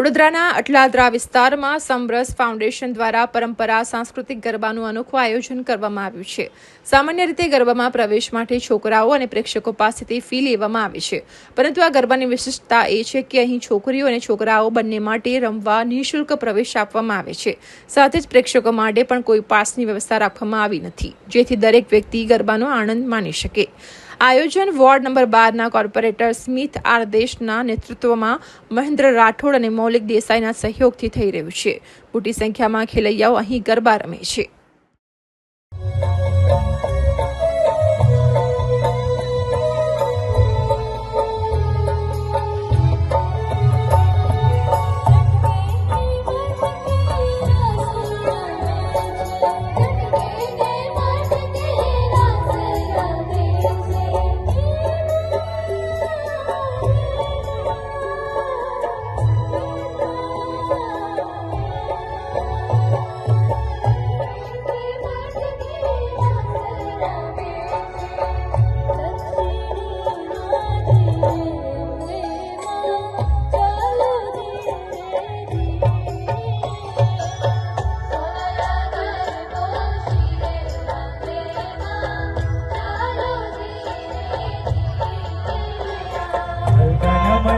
વડોદરાના અટલાદરા વિસ્તારમાં સમરસ ફાઉન્ડેશન દ્વારા પરંપરા, સાંસ્કૃતિક ગરબાનું અનોખું આયોજન કરવામાં આવ્યું છે. સામાન્ય રીતે ગરબામાં પ્રવેશ માટે છોકરાઓ અને પ્રેક્ષકો પાસેથી ફી લેવામાં આવે છે. પરંતુ આ ગરબાની વિશિષ્ટતા એ છે કે અહીં છોકરીઓ અને છોકરાઓ બંને માટે રમવા નિઃશુલ્ક પ્રવેશ આપવામાં આવે છે. સાથે જ પ્રેક્ષકો માટે પણ કોઈ પાસની વ્યવસ્થા રાખવામાં આવી નથી, જેથી દરેક વ્યક્તિ ગરબાનો આનંદ માણી શકે. આયોજન વોર્ડ નંબર બારના કોર્પોરેટર સ્મિથ આર દેશના નેતૃત્વમાં મહેન્દ્ર રાઠોડ અને મૌલિક દેસાઈના સહયોગથી થઈ રહ્યું છે. મોટી સંખ્યામાં ખેલૈયાઓ અહીં ગરબા રમે છે.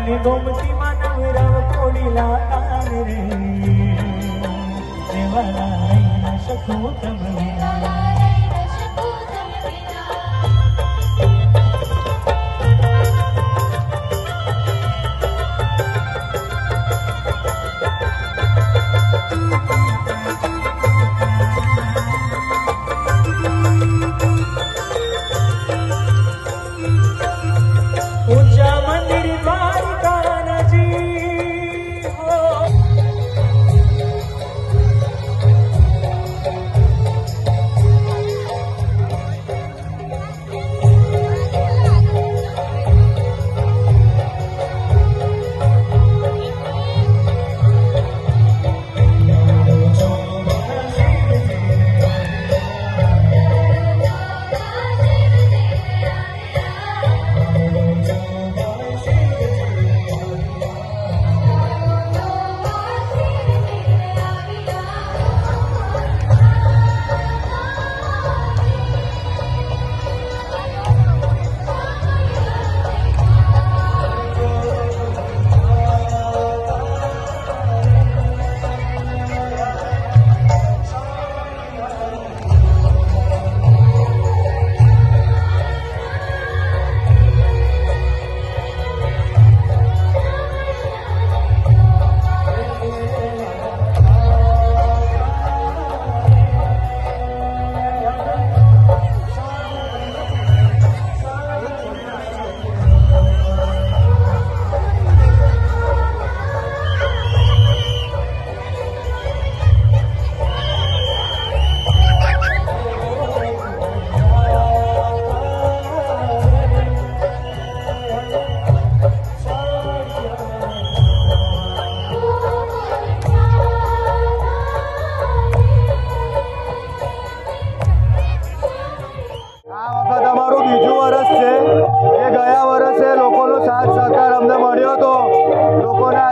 મને ગોમતી માનવ રવ કોડીલા તાર રે દેવાલા લઈ ન શકું તમ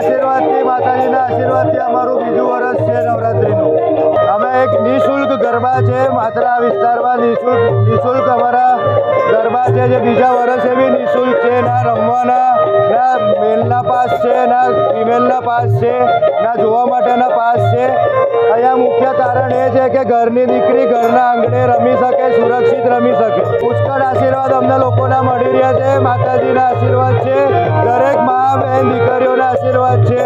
આશીર્વાદથી માતાજીના આશીર્વાદથી અમારું બીજું વર્ષ છે નવરાત્રિનું. અમે એક નિઃશુલ્ક ગરબા છે, માત્ર આ વિસ્તારમાં નિઃશુલ્ક નિઃશુલ્ક અમારા ગરબા છે, જે બીજા વર્ષે બી નિઃશુલ્ક છે. ના રમવાના, ના મેલના પાસ છે, ના ફિમેલના પાસ છે, ના જોવા માટેના પાસ છે. અહીંયા મુખ્ય કારણ એ છે કે ઘરની દીકરી ઘરના આંગણે રમી શકે, સુરક્ષિત રમી શકે. આશીર્વાદ અમને લોકોના મળી રહ્યા છે. માતાજીના આશીર્વાદ છે. દરેક મા બહેન દીકરીઓના આશીર્વાદ છે.